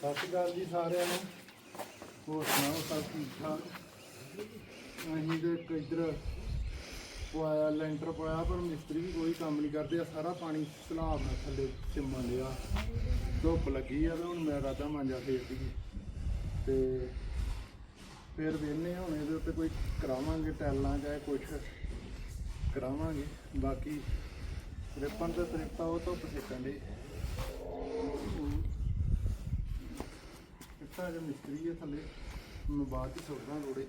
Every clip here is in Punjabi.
ਸਤਿ ਸ਼੍ਰੀ ਅਕਾਲ ਜੀ ਸਾਰਿਆਂ ਨੂੰ। ਹੋਰ ਸੁਣਾਓ, ਸਭ ਠੀਕ ਠਾਕ? ਅਸੀਂ ਤੇ ਇੱਕ ਇੱਧਰ ਲੈਂਟਰ ਪਵਾਇਆ, ਪਰ ਮਿਸਤਰੀ ਵੀ ਕੋਈ ਕੰਮ ਨਹੀਂ ਕਰਦੇ ਆ। ਸਾਰਾ ਪਾਣੀ ਸਲਾਬ ਨਾਲ ਥੱਲੇ ਚਿੰਮਣ ਲਿਆ। ਧੁੱਪ ਲੱਗੀ ਆ ਤੇ ਹੁਣ ਮੈਂ ਰਾਤਾ ਮਾਂਜਾ ਫੇਰ ਦੀ ਤੇ ਫਿਰ ਵੇਨੇ ਹੁਣ ਇਹਦੇ ਉੱਤੇ ਕੋਈ ਕਰਾਵਾਂਗੇ ਟੈਲਾਂ ਚਾਹੇ ਕੁਛ ਕਰਾਵਾਂਗੇ। ਬਾਕੀ ਰਿਪਨ ਤੇ ਤ੍ਰਿਪਤਾ ਉਹ ਧੁੱਪ ਸੇਕਣ ਦੇ। ਇੱਥਾ ਜੇ ਮਿਸਤਰੀ ਹੈ ਥੱਲੇ ਮੈਂ ਬਾਅਦ ਚ ਸੁੱਟਦਾ ਰੋੜੇ।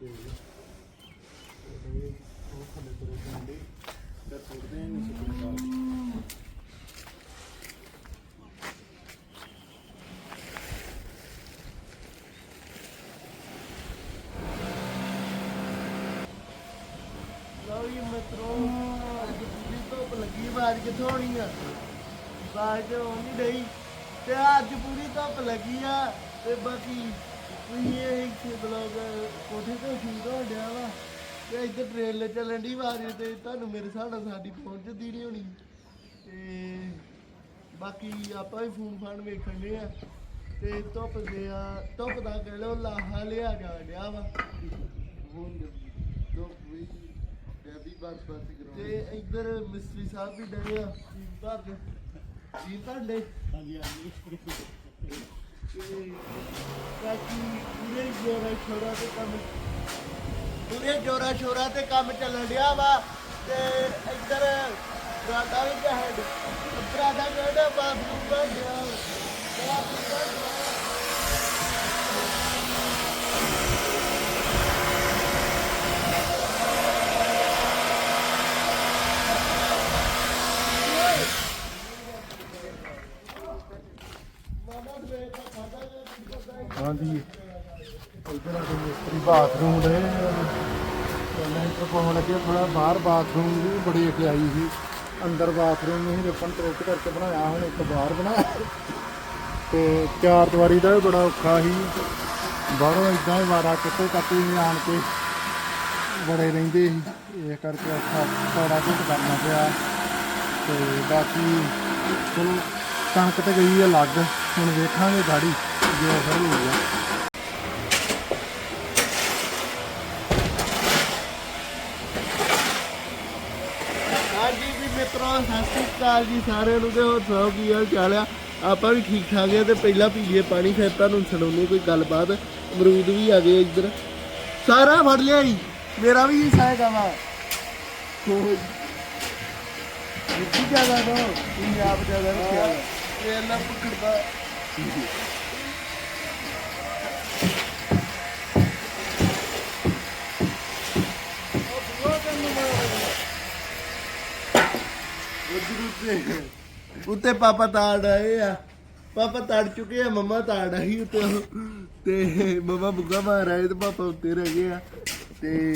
ਤੇ ਉਹ ਥੱਲੇ ਤੁਰੇ ਜਾਂਦੇ ਤੇ ਸੁੱਟਦੇ ਨਹੀਂ ਸੁੱਟਣੇ ਲਓ ਜੀ ਮਿੱਤਰੋ, ਅੱਜ ਪੂਰੀ ਧੁੱਪ ਲੱਗੀ ਬਾਜ ਕਿੱਥੋਂ ਆਉਣੀ ਆ? ਬਾਜ ਤੇ ਆਉਣੀ ਤੇ ਅੱਜ ਪੂਰੀ ਧੁੱਪ ਲੱਗੀ ਆ ਤੇ ਬਾਕੀ ਤੁਸੀਂ ਇਹ ਇੱਥੇ ਬਲੌਗ ਕੋਠੇ ਤੋਂ ਸ਼ੂਟ ਹੋ ਗਿਆ ਵਾ ਤੇ ਇੱਧਰ ਟ੍ਰੇਲ ਚੱਲਣ ਦੀ ਵਾਰੀ ਤੇ ਤੁਹਾਨੂੰ ਮੇਰੇ ਹਿਸਾਬ ਸਾਡੀ ਪਹੁੰਚਦੀ ਨਹੀਂ ਹੋਣੀ। ਤੇ ਬਾਕੀ ਆਪਾਂ ਵੀ ਫੋਨ ਫਾਨ ਵੇਖਣ ਦੇ ਆ ਤੇ ਧੁੱਪ ਦੇ ਆ, ਧੁੱਪ ਦਾ ਕਹਿ ਲਓ ਲਾਹਾ ਲਿਆ ਜਾ ਡਿਆ ਵਾ। ਹੁਣ ਜੋ ਵੀ ਡੈਬੀ ਬਾਤ ਬਾਤ ਤੇ ਇੱਧਰ ਮਿਸਤਰੀ ਸਾਹਿਬ ਵੀ ਡਰੇ ਆ ਟੀਮ ਭਰ ਦੇ ਟੀਮ ਤੁਹਾਡੇ ਹਾਂਜੀ ਹਾਂਜੀ ਬਾਕੀ ਪੂਰੇ ਜੋਰਾ ਛੋਰਾ ਤੇ ਕੰਮ ਪੂਰੇ ਜੋਰਾ ਛੋਰਾ ਤੇ ਕੰਮ ਚੱਲਣ ਡਿਆ ਵਾ ਤੇ ਇੱਧਰ ਬਰਾਦਾ ਵੀ ਜਹੜ ਬਰਾਦਾ ਜਿਹੜਾ ਬਾਥਰੂਮ ਬਣ ਗਿਆ ਬਾਥਰੂਮ ਬਣ ਗਿਆ ਮਾਮਾ ਦੇ ਤਾਂ ਖਾਦਾ ਜੇ ਹਾਂਜੀ ਇਧਰ ਆ ਕੇ ਮਿਸਤਰੀ ਬਾਥਰੂਮ ਦੇ। ਲੈਂਟਰ ਪਾਉਣ ਲੱਗੇ ਥੋੜਾ ਬਾਹਰ ਬਾਥਰੂਮ ਵੀ ਬੜੀ ਅੱਗੇ ਸੀ। ਅੰਦਰ ਬਾਥਰੂਮ ਨਹੀਂ ਰਿਪਨ ਟਰੋਕ ਕਰਕੇ ਬਣਾਇਆ, ਹੁਣ ਇੱਕ ਬਾਹਰ ਬਣਾਇਆ। ਤੇ ਚਾਰ ਦੀਵਾਰੀ ਦਾ ਵੀ ਬੜਾ ਔਖਾ ਸੀ। ਬਾਹਰੋਂ ਇਦਾਂ ਹੀ ਵਾਰਾ ਕਿਤੇ ਕੱਟੀ ਨਹੀਂ ਆਣ ਕੇ ਬੜੇ ਰਹਿੰਦੇ ਸੀ। ਇਹ ਕਰਕੇ ਔਖਾ ਥੋੜਾ ਕੁਝ ਕਰਨਾ ਪਿਆ। ਤੇ ਬਾਕੀ ਚਲੋ, ਕਣਕ ਤੇ ਗਈ ਹੈ ਲੱਗ ਹੁਣ ਵੇਖਾਂਗੇ ਗਾੜੀ, ਜੋ ਅਸਰ ਹੋਊਗਾ ਹਾਂਜੀ ਵੀ ਮਿੱਤਰੋ ਸਤਿ ਸ਼੍ਰੀ ਅਕਾਲ ਜੀ ਸਾਰਿਆਂ ਨੂੰ ਤੇ ਹੋਰ ਸੁਣਾਓ ਕੀ ਹਾਲ ਚਾਲ ਆ? ਆਪਾਂ ਵੀ ਠੀਕ ਠਾਕ ਆ ਤੇ ਪਹਿਲਾਂ ਪੀ ਪਾਣੀ ਫਿਰ ਤੁਹਾਨੂੰ ਸੁਣਾਉਣੀ ਕੋਈ ਗੱਲਬਾਤ। ਅਮਰੂਦ ਵੀ ਆ ਗਏ ਇੱਧਰ। ਸਾਰਾ ਫੜ ਲਿਆ ਜੀ। ਮੇਰਾ ਵੀ ਹਿੱਸਾ ਹੈਗਾ ਵਾ। ਜਿੱਤੀ ਜ਼ਿਆਦਾ ਦੋ ਤੁਸੀਂ ਆਪ ਰੱਖਿਆ ਇਹ ਅੱਲਾ ਪਕੜਦਾ। ਉੱਤੇ ਪਾਪਾ ਤਾੜ ਆਏ ਆ। ਪਾਪਾ ਤਾੜ ਚੁੱਕੇ ਆ, ਮਮਾ ਤਾੜ ਆਈ ਉੱਤੇ। ਉਹ। ਤੇ ਮਮਾ ਬੁੱਗਾ ਮਾਰ ਆਏ ਤੇ ਪਾਪਾ ਉੱਤੇ ਰਹਿ ਗਏ ਆ। ਤੇ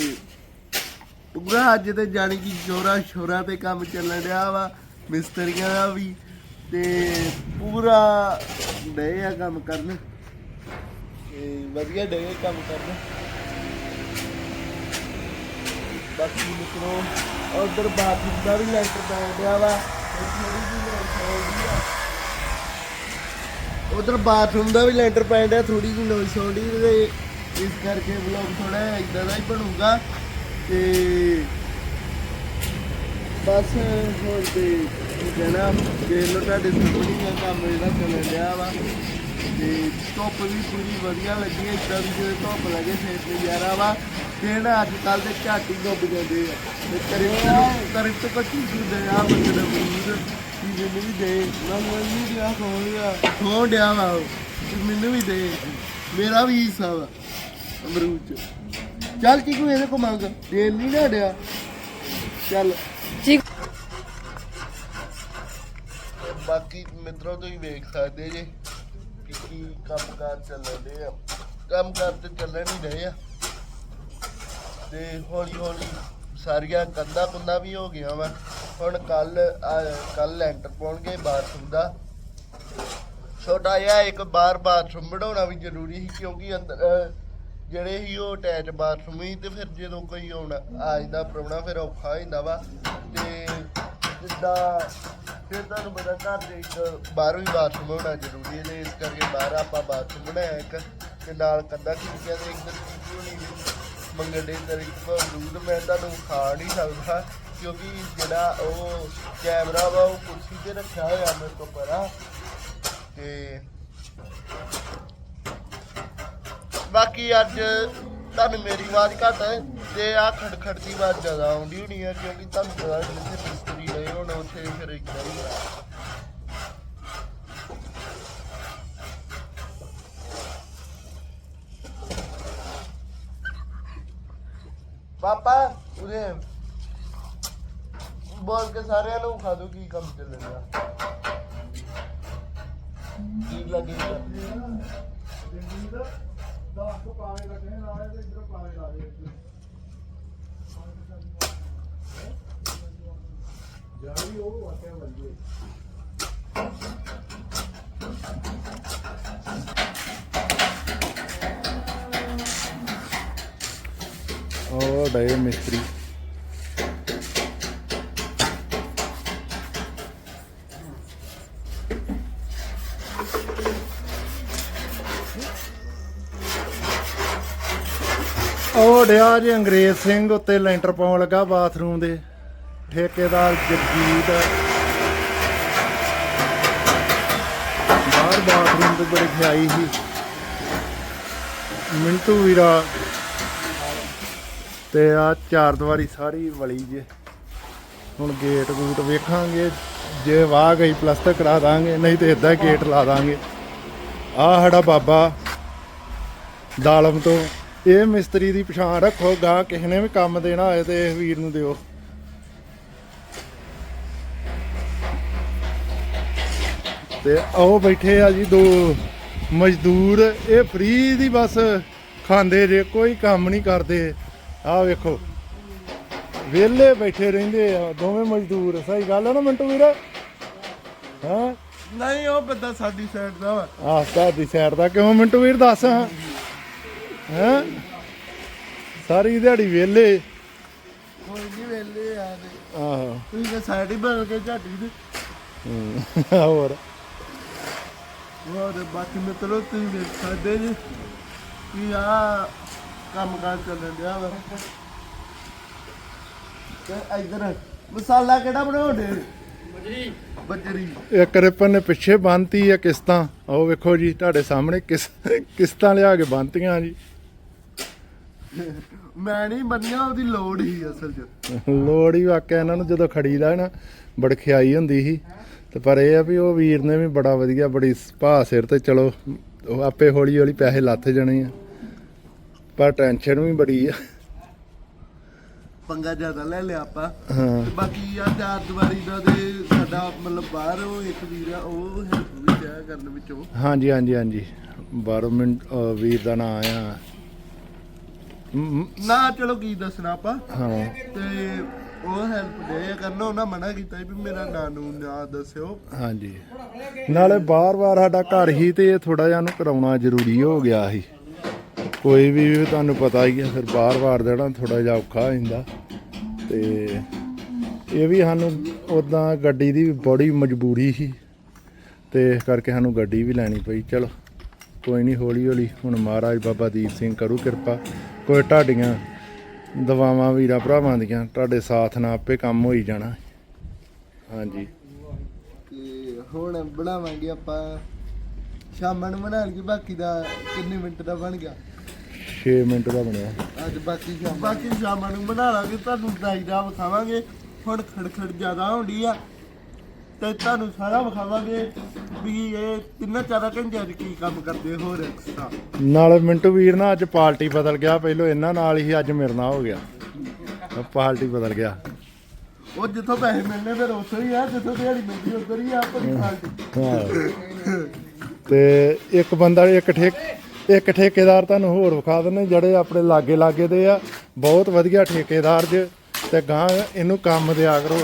ਪੂਰਾ ਅੱਜ ਤੇ ਜਾਣੀ ਕਿ ਜੋਰਾ ਸ਼ੋਰਾ ਤੇ ਕੰਮ ਚੱਲਣ ਡਿਆ ਵਾ, ਮਿਸਤਰੀਆਂ ਦਾ ਵੀ। ਤੇ ਪੂਰਾ ਡਏ ਆ ਕੰਮ ਕਰਨ। ਤੇ ਵਧੀਆ ਡੇ ਕੰਮ ਕਰਨ। ਬਾਕੀ ਮਿੱਤਰੋ, ਉਧਰ ਬਾਥਰੂਮ ਦਾ ਵੀ ਲੈਂਟਰ ਪੈ ਗਿਆ ਵਾ। ਥੋੜੀ ਜਿਹੀ ਨੋਇਸ ਆਉਂਦੀ ਆ ਉਧਰ ਬਾਥਰੂਮ ਦਾ ਵੀ ਲੈਂਟਰ ਪੈ ਡਿਆ ਥੋੜੀ ਜਿਹੀ ਨੋਇਸ ਆਉਂਦੀ ਤੇ ਇਸ ਕਰਕੇ ਵਲੌਗ ਥੋੜਾ ਇਦਾਂ ਦਾ ਹੀ ਬਣੂਗਾ ਤੇ ਬਸ ਹੁਣ ਤੇ ਕੀ ਕਹਿਣਾ, ਜੇ ਲੋ ਤੁਹਾਡੇ ਸਾਹਮਣੇ ਹੀ ਕੰਮ ਇਹਦਾ ਚੱਲਣ ਰਿਹਾ ਵਾ। ਤੇ ਧੁੱਪ ਵੀ ਪੂਰੀ ਵਧੀਆ ਲੱਗੀ ਹੈ ਇਦਾਂ ਵੀ ਜਦੋਂ ਧੁੱਪ ਲੱਗੇ ਫੇਰ ਯਾਰਾ ਵਾ ਦਿਨ ਅੱਜ ਕੱਲ ਦੇ ਝਾਟੀ ਡੁੱਬ ਜਾਂਦੇ ਆ। ਤੇ ਕਰਿਪ ਕਰਿਪ ਤੋਂ ਕੱਟੀ ਹੁੰਦੇ ਆ ਬੰਦੇ ਦਾ ਮਰੀਜ਼ ਕੀ ਮੈਨੂੰ ਵੀ ਦੇ। ਨਾ ਮੈਨੂੰ ਵੀ ਆ ਗਿਆ ਖੋਲ ਡਿਆ ਵਾ ਉਹ, ਤੇ ਮੈਨੂੰ ਵੀ ਦੇ। ਮੇਰਾ ਵੀ ਹਿੱਸਾ ਵਾ ਅਮਰੂਦ ਚ। ਚੱਲ ਚੀਕੂ ਇਹਦੇ ਕੋ ਮੰਗ। ਦੇਣ ਨਹੀਂ ਨਾ ਡਿਆ। ਚੱਲ। ਚੀਕ ਬਾਕੀ ਮਿੱਤਰੋ ਤੁਸੀਂ ਵੇਖ ਸਕਦੇ ਜੇ। ਕਿ ਕੀ ਕੰਮਕਾਰ ਚੱਲਣ ਦੇ ਆ? ਕੰਮਕਾਰ ਤੇ ਚੱਲਣ ਹੀ ਰਹੇ ਆ। ਤੇ ਹੌਲੀ ਹੌਲੀ ਸਾਰੀਆਂ ਕੰਧਾਂ ਕੁੰਧਾਂ ਵੀ ਹੋ ਗਈਆਂ ਵਾ। ਹੁਣ ਕੱਲ ਕੱਲ ਲੈਂਟਰ ਪਾਉਣਗੇ ਬਾਥਰੂਮ ਦਾ। ਛੋਟਾ ਜਿਹਾ ਇੱਕ ਬਾਹਰ ਬਾਥਰੂਮ ਬਣਾਉਣਾ ਵੀ ਜ਼ਰੂਰੀ ਸੀ, ਕਿਉਂਕਿ ਅੰਦਰ ਜਿਹੜੇ ਹੀ ਉਹ ਅਟੈਚ ਬਾਥਰੂਮ ਹੀ ਤੇ ਫਿਰ ਜਦੋਂ ਕੋਈ ਆਉਣਾ, ਆ ਜਾਂਦਾ, ਪ੍ਰਾਹੁਣਾ ਫਿਰ ਔਖਾ ਹੋ ਜਾਂਦਾ ਵਾ। ਤੇ ਜਿੱਦਾਂ ਫਿਰ ਤੁਹਾਨੂੰ ਪਤਾ ਘਰ ਦੇ ਇੱਕ ਬਾਹਰੋਂ ਹੀ ਬਾਥਰੂਮ ਹੋਣਾ ਜ਼ਰੂਰੀ ਹੈ ਤੇ ਇਸ ਕਰਕੇ ਬਾਹਰ ਆਪਾਂ ਬਾਥਰੂਮ ਬਣਾਇਆ ਇੱਕ ਤੇ ਨਾਲ ਕੰਧਾ ਖਿੱਚਿਆ ਤੇ ਇੱਧਰ ਕੀ ਹੋਣੀ ਮੰਗਣ ਦੇ ਅੰਦਰ ਇੱਕ ਅਮਰੂਦ ਮੈਂ ਤੁਹਾਨੂੰ ਖਾ ਨਹੀਂ ਸਕਦਾ ਕਿਉਂਕਿ ਜਿਹੜਾ ਉਹ ਕੈਮਰਾ ਵਾ, ਉਹ ਕੁਰਸੀ ਤੇ ਰੱਖਿਆ ਹੋਇਆ ਮੇਰੇ ਤੋਂ ਪਰਾਂ। ਤੇ ਬਾਕੀ ਅੱਜ ਤੁਹਾਨੂੰ ਮੇਰੀ ਆਵਾਜ਼ ਘੱਟ ਹੈ ਤੇ ਆ ਖੜਖੜ ਦੀ ਆਵਾਜ਼ ਜ਼ਿਆਦਾ ਆਉਂਦੀ ਹੋਣੀ ਹੈ ਕਿਉਂਕਿ ਤੁਹਾਨੂੰ ਪਤਾ ਜਿੱਥੇ ਮਿਸਤਰੀ ਰਹੇ ਹੁਣ ਉੱਥੇ ਫਿਰ ਇਦਾਂ ਹੀ ਆ। ਪਾਪਾ ਉਹਦੇ ਬੋਲ ਕੇ ਸਾਰਿਆਂ ਨੂੰ ਖਾ ਦੋ ਕੀ ਕੰਮ ਚੱਲੇਗਾ ਕੀ ਲੱਗੇਗਾ ਦਸ ਤੋਂ ਪਾਵੇ ਲੱਗੇ ਨਾਲੇ ਤੇ ਇਧਰ ਪਾਵੇ ਲਾ ਦੇ ਜਾਈ ਉਹ ਵਾਕਿਆ ਵਧੀਆ ਉਹ ਡੇ ਮਿਸਤਰੀ। ਉਹ ਡਿਆ ਜੀ ਅੰਗਰੇਜ਼ ਸਿੰਘ ਉੱਤੇ ਲੈਂਟਰ ਪਾਉਣ ਲੱਗਾ ਬਾਥਰੂਮ ਦੇ। ਠੇਕੇਦਾਰ ਜਗਜੀਤ ਬਾਹਰ ਬਾਥਰੂਮ ਤੇ ਬੜੀ ਖਿਆਈ ਸੀ। ਮਿੰਟੂ ਵੀਰਾ ਤੇ ਆ ਚਾਰ ਦੀਵਾਰੀ ਸਾਰੀ ਵਲੀ ਜੇ। ਹੁਣ ਗੇਟ ਗੂਟ ਵੇਖਾਂਗੇ, ਜੇ ਵਾਹ ਗਈ ਪਲਸਤਰ ਕਰਾ ਦਾਂਗੇ, ਨਹੀਂ ਤੇ ਇਦਾਂ ਗੇਟ ਲਾ ਦਾਂਗੇ। ਆ ਸਾਡਾ ਬਾਬਾ ਦਾਲਮ ਤੋਂ, ਇਹ ਮਿਸਤਰੀ ਦੀ ਪਛਾਣ ਰੱਖੋ ਗਾ ਕਿਸੇ ਨੇ ਵੀ ਕੰਮ ਦੇਣਾ ਹੋਏ ਤੇ ਇਸ ਵੀਰ ਨੂੰ ਦਿਓ। ਤੇ ਆਓ ਬੈਠੇ ਆ ਜੀ ਦੋ ਮਜ਼ਦੂਰ ਇਹ ਫ੍ਰੀ ਦੀ ਬਸ ਖਾਂਦੇ ਜੇ ਕੋਈ ਕੰਮ ਨਹੀਂ ਕਰਦੇ। ਆਹ ਵੇਖੋ ਵਿਹਲੇ ਬੈਠੇ ਰਹਿੰਦੇ ਆ ਦੋਵੇਂ ਮਜ਼ਦੂਰ ਸਹੀ ਗੱਲ ਹੈ ਨਾ ਮਿੰਟੂ ਵੀਰ? ਹਾਂ? ਨਹੀਂ ਉਹ ਬੰਦਾ ਸਾਡੀ ਸਾਈਡ ਦਾ ਵਾ। ਆਹ ਤੁਹਾਡੀ ਸਾਈਡ ਦਾ ਕਿਉਂ ਮਿੰਟੂ ਵੀਰ ਦੱਸ? ਹਾਂ? ਹੈਂ ਸਾਰੀ ਦਿਹਾੜੀ ਵਿਹਲੇ। ਕੋਈ ਨਹੀਂ ਵੇਲੇ ਆ ਤੇ। ਆਹੋ। ਤੁਸੀਂ ਤਾਂ ਸਾਈਡ ਹੀ ਬਦਲ ਕੇ ਝਾਟੀ ਦੇ ਹਮ, ਹੋਰ? ਹੋਰ ਬਾਕੀ ਮਿੱਤਰੋ ਤੁਸੀਂ ਵੇਖ ਸਕਦੇ ਜੀ ਕਿ ਆ ਕੰਮ ਕਾਰ ਚੱਲਣ ਡਿਆ ਵਾ। ਤੇ ਇਧਰ ਮਸਾਲਾ ਕਿਹੜਾ ਬਣਾਉਂਦੇ ਬਜਰੀ। ਬਜਰੀ। ਇੱਕ ਰਿਪਨ ਨੇ ਪਿੱਛੇ ਬੰਨਤੀ ਆ ਕਿਸ਼ਤਾਂ। ਉਹ ਵੇਖੋ ਜੀ ਤੁਹਾਡੇ ਸਾਹਮਣੇ ਕਿਸ ਕਿਸ਼ਤਾਂ ਲਿਆ ਕੇ ਬੰਨਤੀਆਂ ਜੀ। ਮੈਂ ਨਹੀਂ ਮੰਨਿਆ ਉਹਦੀ ਲੋੜ ਹੀ ਅਸਲ 'ਚ। ਲੋੜ ਹੀ ਵਾਕਿਆ ਇਹਨਾਂ ਨੂੰ ਜਦੋਂ ਖੜੀਦਾ ਨਾ ਬੜਖਿਆਈ ਹੁੰਦੀ ਸੀ। ਤੇ ਪਰ ਇਹ ਆ ਵੀ ਉਹ ਵੀਰ ਨੇ ਵੀ ਬੜਾ ਵਧੀਆ ਬੜੀ ਭਾ ਸਿਰ ਤੇ ਚਲੋ ਉਹ ਆਪੇ ਹੌਲੀ ਹੌਲੀ ਪੈਸੇ ਲੱਥ ਜਾਣੇ ਆ। ਪਰ ਟੈਨਸ਼ਨ ਵੀ ਬੜੀ ਆ। ਪੰਗਾ ਜ਼ਿਆਦਾ ਲੈ ਲਿਆ ਆਪਾਂ। ਤੇ ਬਾਕੀ ਆ ਚਾਰ ਦੀਵਾਰੀ ਦਾ ਤੇ ਸਾਡਾ ਮਤਲਬ ਬਾਹਰ ਉਹ ਇੱਕ ਵੀਰ ਆ ਉਹ ਹੈਲਪ ਵੀ ਚਾਹ ਕਰਨ ਵਿੱਚੋਂ। ਹਾਂਜੀ ਹਾਂਜੀ ਹਾਂਜੀ। 12 ਮਿੰਟ ਵੀਰ ਦਾ ਨਾਂ ਆ। ਨਾ ਚਲੋ ਕੀ ਦੱਸਣਾ ਆਪਾਂ। ਹਾਂ। ਤੇ ਉਹ ਹੈਲਪ ਦੇ ਕਰਨ, ਉਹਨਾਂ ਮਨਾ ਕੀਤਾ ਸੀ ਵੀ ਮੇਰਾ ਨਾਂ ਨੂੰ ਨਾ ਦੱਸਿਓ। ਹਾਂਜੀ। ਨਾਲੇ ਬਾਰ-ਬਾਰ ਸਾਡਾ ਘਰ ਹੀ ਤੇ ਥੋੜਾ ਜਿਹਾ ਨੂੰ ਕਰਾਉਣਾ ਜ਼ਰੂਰੀ ਹੋ ਗਿਆ ਸੀ। ਕੋਈ ਵੀ ਤੁਹਾਨੂੰ ਪਤਾ ਹੀ ਹੈ ਫਿਰ ਬਾਰ-ਬਾਰ ਦੇਣਾ ਥੋੜਾ ਜਿਹਾ ਔਖਾ ਹੋ ਜਾਂਦਾ। ਤੇ ਇਹ ਵੀ ਸਾਨੂੰ ਉਦਾਂ ਗੱਡੀ ਦੀ ਵੀ ਬੜੀ ਮਜਬੂਰੀ ਸੀ। ਤੇ ਇਸ ਕਰਕੇ ਸਾਨੂੰ ਗੱਡੀ ਵੀ ਲੈਣੀ ਪਈ। ਚਲੋ, ਕੋਈ ਨਹੀਂ ਹੌਲੀ ਹੌਲੀ ਹੁਣ ਮਹਾਰਾਜ ਬਾਬਾ ਦੀਪ ਸਿੰਘ ਕਰੂ ਕਿਰਪਾ। ਕੋਈ ਢਾਡੀਆਂ ਦਵਾਵਾਂ ਵੀਰਾ ਭਰਾਵਾਂ ਦੀਆਂ ਤੁਹਾਡੇ ਸਾਥ ਨਾਲ ਆਪੇ ਕੰਮ ਹੋਈ ਜਾਣਾ। ਹਾਂਜੀ। ਤੇ ਹੁਣ ਬਣਾਵਾਂਗੇ ਆਪਾਂ ਸ਼ਾਮਾਂ ਨੂੰ ਬਣਾ ਲਈਏ ਬਾਕੀ ਦਾ ਕਿੰਨੇ ਮਿੰਟ ਦਾ ਬਣ ਗਿਆ? 6 ਮਿੰਟ ਦਾ ਬਣਿਆ। ਅੱਜ ਬਾਕੀ ਸ਼ਾਮ ਬਾਕੀ ਸ਼ਾਮਾਂ ਨੂੰ ਬਣਾ ਲਾਂਗੇ ਤੁਹਾਨੂੰ ਦਾਈਦਾ ਵਿਖਾਵਾਂਗੇ। ਹੁਣ ਖੜਖੜ ਜ਼ਿਆਦਾ ਹੁੰਦੀ ਆ। ਤੇ ਤੁਹਾਨੂੰ ਸਾਰਾ ਵਿਖਾਵਾਂਗੇ ਵੀ ਇਹ ਤਿੰਨਾਂ ਚਾਰਾਂ ਘੰਟਿਆਂ 'ਚ ਕੀ ਕੰਮ ਕਰਦੇ ਹੋਰ ਐਕਸਟਰਾ ਨਾਲ ਮਿੰਟੂ ਵੀਰ ਨਾਲ ਅੱਜ ਪਾਰਟੀ ਬਦਲ ਗਿਆ ਪਹਿਲੋਂ ਇਹਨਾਂ ਨਾਲ ਹੀ ਅੱਜ ਮੇਰੇ ਨਾਲ ਹੋ ਗਿਆ। ਪਾਰਟੀ ਬਦਲ ਗਿਆ। ਉਹ ਜਿੱਥੋਂ ਪੈਸੇ ਮਿਲਨੇ ਫਿਰ ਉੱਥੋਂ ਹੀ ਆ ਜਿੱਥੋਂ ਦਿਹਾੜੀ ਮਿਲਦੀ ਉੱਧਰ ਹੀ ਆ ਆਪਣੀ ਪਾਰਟੀ। ਤੇ ਇੱਕ ਬੰਦਾ ਇੱਕ ਠੇਕ ਇੱਕ ਠੇਕੇਦਾਰ ਤੁਹਾਨੂੰ ਹੋਰ ਵਿਖਾ ਦਿੰਦੇ ਜਿਹੜੇ ਆਪਣੇ ਲਾਗੇ ਲਾਗੇ ਦੇ ਆ ਬਹੁਤ ਵਧੀਆ ਠੇਕੇਦਾਰ ਜ ਤੇ ਗਾਂ ਇਹਨੂੰ ਕੰਮ ਦਿਆ ਕਰੋ।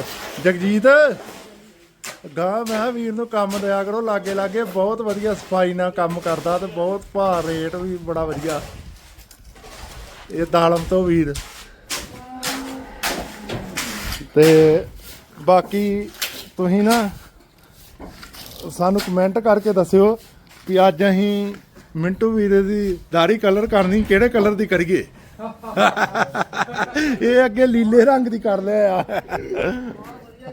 ਜਗਜੀਤ! ਗਾਂ ਮੈਂ ਕਿਹਾ ਵੀਰ ਨੂੰ ਕੰਮ ਦਿਆ ਕਰੋ, ਲਾਗੇ ਲਾਗੇ ਬਹੁਤ ਵਧੀਆ ਸਫ਼ਾਈ ਨਾਲ ਕੰਮ ਕਰਦਾ ਤੇ ਬਹੁਤ ਭਾਰ ਰੇਟ ਵੀ ਬੜਾ ਵਧੀਆ। ਇਹ ਦਾਲਮ ਤੋਂ ਵੀਰ। ਤੇ ਬਾਕੀ ਤੁਸੀਂ ਨਾ ਸਾਨੂੰ ਕਮੈਂਟ ਕਰਕੇ ਦੱਸਿਓ ਵੀ ਅੱਜ ਅਸੀਂ ਮਿੰਟੂ ਵੀਰੇ ਦੀ ਦਾੜੀ ਕਲਰ ਕਰਨੀ, ਕਿਹੜੇ ਕਲਰ ਦੀ ਕਰੀਏ? ਇਹ ਅੱਗੇ ਲੀਲੇ ਰੰਗ ਦੀ ਕਰ ਲਿਆ ਆ।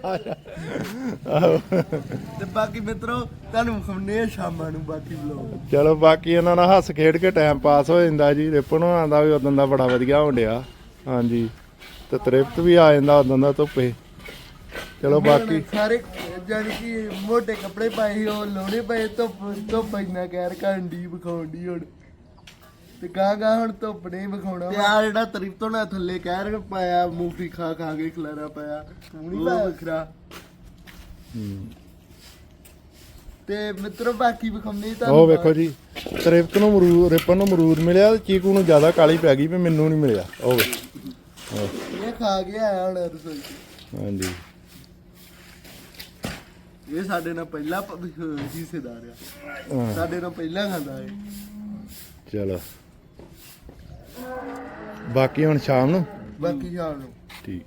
ਆਹੋ। ਤੇ ਬਾਕੀ ਮਿੱਤਰੋ ਤੁਹਾਨੂੰ ਆ ਸ਼ਾਮਾਂ ਨੂੰ ਬਾਕੀ ਵਲੋਗ ਚਲੋ ਬਾਕੀ ਇਹਨਾਂ ਨਾਲ ਹੱਸ ਖੇਡ ਕੇ ਟਾਈਮ ਪਾਸ ਹੋ ਜਾਂਦਾ ਜੀ। ਰਿਪਨ ਹੋਣਾ ਦਾ ਵੀ ਉਦੋਂ ਦਾ ਬੜਾ ਵਧੀਆ ਹੋਣ ਡਿਆ। ਹਾਂਜੀ। ਤੇ ਤ੍ਰਿਪਤ ਵੀ ਆ ਜਾਂਦਾ ਉਦੋਂ ਦਾ ਧੁੱਪੇ। ਚਲੋ ਬਾਕੀ ਸਾਰੇ ਜਾਨੀ ਕਿ ਮੋਟੇ ਕੱਪੜੇ ਪਾਏ ਸੀ, ਉਹ ਲੋੜੇ ਪਏ ਧੁੱਪ ਧੁੱਪ ਇੰਨਾ ਕਹਿਰ ਕਰਨ ਦੀ ਵਿਖਾਉਣ ਦੀ ਹੁਣ। ਤੇ ਗਾਂ ਗਾਂ ਹੁਣ ਧੁੱਪ ਨਹੀਂ ਵਿਖਾਉਣਾ ਤੇ ਆ ਜਿਹੜਾ ਤਰੀਫ ਤੋਂ ਨਾ ਥੱਲੇ ਕਹਿਰ ਪਾਇਆ ਮੂੰਗਫੀ ਖਾ ਖਾ ਕੇ ਖਲਾਰਾ ਪਾਇਆ। ਪਾਇਆ ਵੱਖਰਾ। ਤੇ ਮਿੱਤਰੋ ਬਾਕੀ ਵਿਖਾਉਂਦੇ ਤਾਂ ਉਹ ਵੇਖੋ ਜੀ ਤ੍ਰਿਪਤ ਨੂੰ ਮਰੂਦ ਰਿਪਨ ਨੂੰ ਮਰੂਦ ਮਿਲਿਆ ਤੇ ਚੀਕੂ ਨੂੰ ਜ਼ਿਆਦਾ ਕਾਲੀ ਪੈ ਗਈ ਵੀ ਮੈਨੂੰ ਨਹੀਂ ਮਿਲਿਆ। ਉਹ ਵੇ ਇਹ ਖਾ ਕੇ ਆਇਆ ਹੁਣ ਰਸੋਈ 'ਚ। ਹਾਂਜੀ। ਇਹ ਸਾਡੇ ਨਾਲ ਪਹਿਲਾ ਪ- ਹਿੱਸੇਦਾਰ ਆ। ਸਾਡੇ ਨਾਲ ਪਹਿਲਾਂ ਖਾਂਦਾ ਏ ਚਲੋ। ਬਾਕੀ ਹੁਣ ਸ਼ਾਮ ਨੂੰ? ਬਾਕੀ ਸ਼ਾਮ ਨੂੰ। ਠੀਕ।